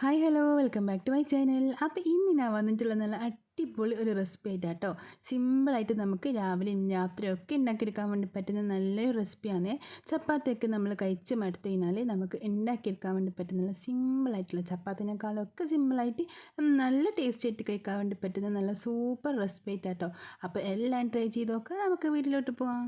Hi hello welcome back to my channel അപ്പോൾ ഇന്ന് ഞാൻ വന്നിട്ടുള്ള നല്ല അടിപൊളി ഒരു റെസിപ്പി ആയിട്ടാണ് കേട്ടോ സിമ്പിളായിട്ട് നമുക്ക് രാവിലെയും രാത്രിയും ഒക്കെ ഉണ്ടാക്കിയെടുക്കാൻ വേണ്ടി പറ്റുന്ന നല്ലൊരു റെസിപ്പിയാണ് ചപ്പാത്തിയൊക്കെ നമ്മൾ കഴിച്ച് മടുത്തു കഴിഞ്ഞാൽ നമുക്ക് ഉണ്ടാക്കിയെടുക്കാൻ വേണ്ടി പറ്റുന്ന സിമ്പിളായിട്ടുള്ള ചപ്പാത്തിനേക്കാളൊക്കെ സിമ്പിളായിട്ട് നല്ല ടേസ്റ്റ് ആയിട്ട് കഴിക്കാൻ വേണ്ടി പറ്റുന്ന നല്ല സൂപ്പർ റെസിപ്പി ആയിട്ടാട്ടോ. അപ്പോൾ എല്ലാം ട്രൈ ചെയ്തൊക്കെ നമുക്ക് വീട്ടിലോട്ട് പോവാം.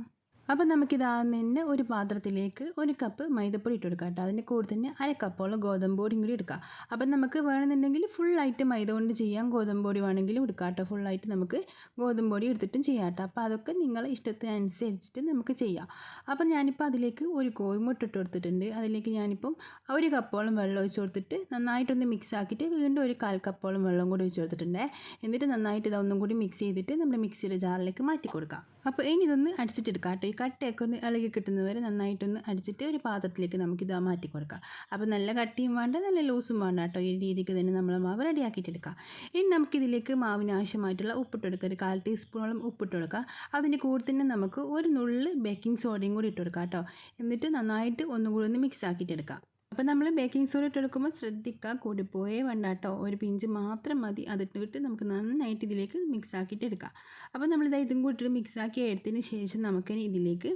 അപ്പോൾ തന്നെ ഒരു പാത്രത്തിലേക്ക് ഒരു കപ്പ് മൈദപ്പൊടി ഇട്ട് കൊടുക്കാം കേട്ടോ. അതിന്റെ കൂടെ തന്നെ അര കപ്പോളം ഗോതമ്പ് പൊടിയും കൂടി എടുക്കാം. അപ്പം നമുക്ക് വേണമെന്നുണ്ടെങ്കിൽ ഫുള്ളായിട്ട് മൈദ കൊണ്ട് ചെയ്യാം. ഗോതമ്പ് പൊടി വേണമെങ്കിലും എടുക്കാം കേട്ടോ. ഫുള്ളായിട്ട് നമുക്ക് ഗോതമ്പ് പൊടി എടുത്തിട്ടും ചെയ്യാം കേട്ടോ. അപ്പോൾ അതൊക്കെ നിങ്ങളെ ഇഷ്ടത്തിനനുസരിച്ചിട്ട് നമുക്ക് ചെയ്യാം. അപ്പം ഞാനിപ്പോൾ അതിലേക്ക് ഒരു കോഴിമുട്ട ഇട്ട് കൊടുത്തിട്ടുണ്ട്. അതിലേക്ക് ഞാനിപ്പം ഒരു കപ്പോളം വെള്ളം ഒഴിച്ച് കൊടുത്തിട്ട് നന്നായിട്ടൊന്ന് മിക്സ് ആക്കിയിട്ട് വീണ്ടും ഒരു കാൽ കപ്പോളം വെള്ളം കൂടി ഒഴിച്ച് കൊടുത്തിട്ടുണ്ട്. എന്നിട്ട് നന്നായിട്ട് ഇതൊന്നും കൂടി മിക്സ് ചെയ്തിട്ട് നമ്മുടെ മിക്സിയുടെ ജാറിലേക്ക് മാറ്റി കൊടുക്കാം. അപ്പോൾ ഇനി ഇതൊന്ന് അടിച്ചിട്ടെടുക്കാം കേട്ടോ. ഈ കട്ടയൊക്കെ ഒന്ന് ഇളകി കിട്ടുന്നവരെ നന്നായിട്ടൊന്ന് അടിച്ചിട്ട് ഒരു പാത്രത്തിലേക്ക് നമുക്കിത് മാറ്റി കൊടുക്കാം. അപ്പോൾ നല്ല കട്ടിയും വേണ്ട നല്ല ലൂസും വേണ്ട കേട്ടോ. ഈ രീതിക്ക് തന്നെ നമ്മൾ മാവ് റെഡിയാക്കിയിട്ടെടുക്കാം. ഇനി നമുക്കിതിലേക്ക് മാവിന് ആവശ്യമായിട്ടുള്ള ഉപ്പിട്ട് കൊടുക്കുക ഒരു കാൽ ടീസ്പൂണോളം ഉപ്പിട്ട് കൊടുക്കുക അതിന്റെ കൂടെ തന്നെ നമുക്ക് ഒരു നുള്ളിൽ ബേക്കിംഗ് സോഡയും കൂടി ഇട്ട് കൊടുക്കാം കേട്ടോ. എന്നിട്ട് നന്നായിട്ട് ഒന്നുകൂടി ഒന്ന് മിക്സ് ആക്കിയിട്ടെടുക്കാം. അപ്പോൾ നമ്മൾ ബേക്കിംഗ് സോഡ ഇട്ടെടുക്കുമ്പോൾ ശ്രദ്ധിക്കുക കൂടിപ്പോയേ വേണ്ട കേട്ടോ ഒരു പിഞ്ച് മാത്രം മതി. അതിട്ടിട്ട് നമുക്ക് നന്നായിട്ട് ഇതിലേക്ക് മിക്സ് ആക്കിയിട്ട് എടുക്കാം. അപ്പോൾ നമ്മളിത് ഇതും കൂട്ടിയിട്ട് മിക്സ് ആക്കി എടുത്തതിന് ശേഷം നമുക്കിനി ഇതിലേക്ക്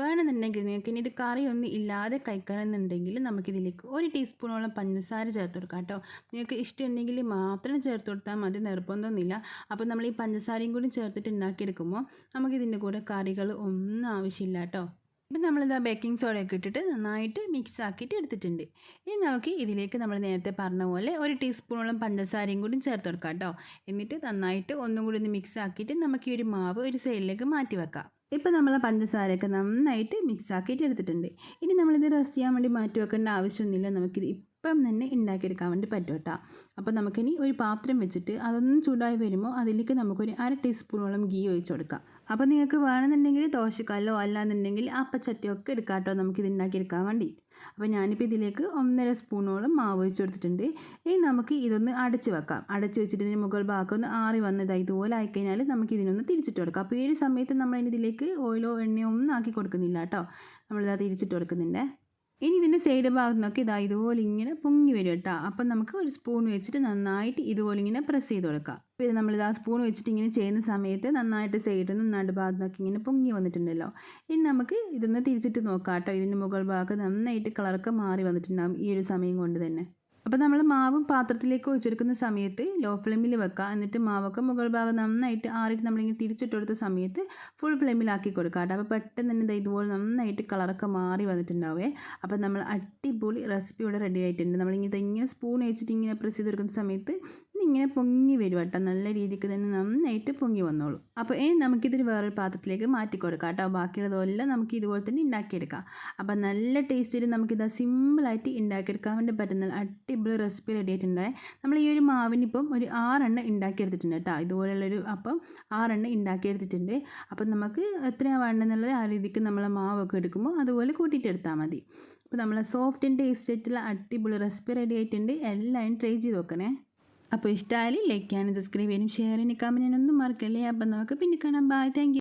വേണമെന്നുണ്ടെങ്കിൽ നിങ്ങൾക്ക് ഇനി ഇത് ഒന്നും ഇല്ലാതെ കഴിക്കണമെന്നുണ്ടെങ്കിൽ നമുക്കിതിലേക്ക് ഒരു ടീസ്പൂണോളം പഞ്ചസാര ചേർത്ത് കൊടുക്കാം കേട്ടോ നിങ്ങൾക്ക് ഇഷ്ടമുണ്ടെങ്കിൽ മാത്രം ചേർത്ത് കൊടുത്താൽ മതി. നിർബന്ധമൊന്നുമില്ല. അപ്പോൾ നമ്മൾ ഈ പഞ്ചസാരയും കൂടി ചേർത്തിട്ട് ഉണ്ടാക്കിയെടുക്കുമ്പോൾ നമുക്കിതിന്റെ കൂടെ കറികൾ ഒന്നും ആവശ്യമില്ല കേട്ടോ ഇപ്പം നമ്മളിത് ബേക്കിംഗ് സോഡയൊക്കെ ഇട്ടിട്ട് നന്നായിട്ട് മിക്സ് ആക്കിയിട്ട് എടുത്തിട്ടുണ്ട്. ഇനി നമുക്ക് ഇതിലേക്ക് നമ്മൾ നേരത്തെ പറഞ്ഞ പോലെ ഒരു ടീസ്പൂണോളം പഞ്ചസാരയും കൂടി ചേർത്ത് കൊടുക്കാം കേട്ടോ. എന്നിട്ട് നന്നായിട്ട് ഒന്നും കൂടി ഒന്ന് മിക്സ് ആക്കിയിട്ട് നമുക്ക് ഈ ഒരു മാവ് ഒരു സൈഡിലേക്ക് മാറ്റി വെക്കാം. ഇപ്പം നമ്മൾ പഞ്ചസാരയൊക്കെ നന്നായിട്ട് മിക്സ് ആക്കിയിട്ട് എടുത്തിട്ടുണ്ട്. ഇനി നമ്മളിത് റെസ്റ്റ് ചെയ്യാൻ വേണ്ടി മാറ്റി വെക്കേണ്ട ആവശ്യമൊന്നുമില്ല. നമുക്കിത് ഇപ്പം തന്നെ ഉണ്ടാക്കിയെടുക്കാൻ വേണ്ടി പറ്റും കേട്ടോ. അപ്പോൾ നമുക്കിനി ഒരു പാത്രം വെച്ചിട്ട് അതൊന്നും ചൂടായി വരുമ്പോൾ അതിലേക്ക് നമുക്കൊരു അര ടീസ്പൂണോളം ഗീ ഒഴിച്ച് കൊടുക്കാം. അപ്പോൾ നിങ്ങൾക്ക് വേണമെന്നുണ്ടെങ്കിൽ ദോശക്കല്ലോ അല്ലാന്നുണ്ടെങ്കിൽ അപ്പച്ചട്ടിയോ ഒക്കെ എടുക്കാം കേട്ടോ നമുക്കിത് എടുക്കാൻ വേണ്ടി അപ്പോൾ ഞാനിപ്പോൾ ഇതിലേക്ക് ഒന്നര സ്പൂണോളം മാവ് ഒഴിച്ച് കൊടുത്തിട്ടുണ്ട്. ഇനി നമുക്ക് ഇതൊന്ന് അടച്ച് വെക്കാം. അടച്ച് വെച്ചിട്ട് ഇതിന് മുകൾ ഭാഗം ഒന്ന് ആറി വന്നതായി ഇതുപോലെ ആയിക്കഴിഞ്ഞാൽ നമുക്ക് ഇതിനൊന്ന് തിരിച്ചിട്ട് കൊടുക്കാം. അപ്പോൾ ഈ ഒരു സമയത്ത് നമ്മൾ ഇതിലേക്ക് ഓയിലോ എണ്ണയോ ഒന്നും ആക്കി കൊടുക്കുന്നില്ല കേട്ടോ. നമ്മളിതാ തിരിച്ചിട്ട് കൊടുക്കുന്നുണ്ട്. ഇനി ഇതിന്റെ സൈഡ് ഭാഗത്ത് നിന്നൊക്കെ ഇതാ ഇതുപോലെ ഇങ്ങനെ പൊങ്ങി വരും കേട്ടോ. അപ്പം നമുക്ക് ഒരു സ്പൂൺ വെച്ചിട്ട് നന്നായിട്ട് ഇതുപോലെ ഇങ്ങനെ പ്രസ് ചെയ്ത് കൊടുക്കാം. ഇത് നമ്മളിത് ആ സ്പൂൺ വെച്ചിട്ട് ഇങ്ങനെ ചെയ്യുന്ന സമയത്ത് നന്നായിട്ട് സൈഡിൽ നിന്ന് നടു ഭാഗത്ത് നിന്നൊക്കെ ഇങ്ങനെ പൊങ്ങി വന്നിട്ടുണ്ടല്ലോ. ഇനി നമുക്ക് ഇതൊന്ന് തിരിച്ചിട്ട് നോക്കാം കേട്ടോ. ഇതിന്റെ മുകൾ ഭാഗത്ത് നന്നായിട്ട് കളറൊക്കെ മാറി വന്നിട്ടുണ്ടാകും ഈ ഒരു സമയം കൊണ്ട് തന്നെ. അപ്പോൾ നമ്മൾ മാവ് പാത്രത്തിലേക്ക് ഒഴിച്ചെടുക്കുന്ന സമയത്ത് ലോ ഫ്ലെയിമിൽ വെക്കുക എന്നിട്ട് മാവൊക്കെ മുകൾ ഭാഗം നന്നായിട്ട് ആറിട്ട് നമ്മളിങ്ങനെ തിരിച്ചിട്ട് കൊടുത്ത സമയത്ത് ഫുൾ ഫ്ലെയിമിലാക്കി കൊടുക്കുക കേട്ടോ. അപ്പോൾ പെട്ടെന്ന് തന്നെ ഇതുപോലെ നന്നായിട്ട് കളറൊക്കെ മാറി വന്നിട്ടുണ്ടാവേ. അപ്പോൾ നമ്മൾ അടിപൊളി റെസിപ്പി ഇവിടെ റെഡി ആയിട്ടുണ്ട്. നമ്മളിങ്ങനെ ഇങ്ങനെ സ്പൂൺ വെച്ചിട്ട് ഇങ്ങനെ പ്രസ് ചെയ്ത് കൊടുക്കുന്ന സമയത്ത് ഇങ്ങനെ പൊങ്ങി വരും കേട്ടോ. നല്ല രീതിക്ക് തന്നെ നന്നായിട്ട് പൊങ്ങി വന്നോളൂ. അപ്പോൾ ഇനി നമുക്കിതൊരു വേറൊരു പാത്രത്തിലേക്ക് മാറ്റി കൊടുക്കാം കേട്ടോ. ബാക്കിയുള്ളതെല്ലാം നമുക്ക് ഇതുപോലെ തന്നെ ഉണ്ടാക്കിയെടുക്കാം. അപ്പോൾ നല്ല ടേസ്റ്റിൽ നമുക്കിത് സിമ്പിളായിട്ട് ഉണ്ടാക്കിയെടുക്കാൻ വേണ്ടി പറ്റുന്ന അടിപൊളി റെസിപ്പി റെഡി ആയിട്ടുണ്ട്. നമ്മൾ ഈ ഒരു മാവിനിപ്പം ഒരു ആറെണ്ണം ഉണ്ടാക്കിയെടുത്തിട്ടുണ്ട് കേട്ടോ. ഇതുപോലുള്ളൊരു അപ്പം ആറെണ്ണം ഉണ്ടാക്കിയെടുത്തിട്ടുണ്ട്. അപ്പം നമുക്ക് എത്രയാണ് വേണ്ടതെന്നുള്ളത് ആ രീതിക്ക് നമ്മൾ മാവൊക്കെ എടുക്കുമ്പോൾ അതുപോലെ കൂട്ടിയിട്ട് എടുത്താൽ മതി. അപ്പോൾ നമ്മൾ സോഫ്റ്റ് ആൻഡ് ടേസ്റ്റ് ആയിട്ടുള്ള അടിപൊളി റെസിപ്പി റെഡി ആയിട്ടുണ്ട്. എല്ലാവരും ട്രൈ ചെയ്ത് നോക്കണേ. അപ്പോൾ ഇഷ്ടമായാലും ലൈക്ക് ചെയ്യാനും സബ്സ്ക്രൈബ് ചെയ്യാനും ഷെയർ ചെയ്യാനും കമന്റ് ചെയ്യാനൊന്നും മറക്കല്ലേ. അപ്പം നമുക്ക് പിന്നെ കാണാം. Bye thank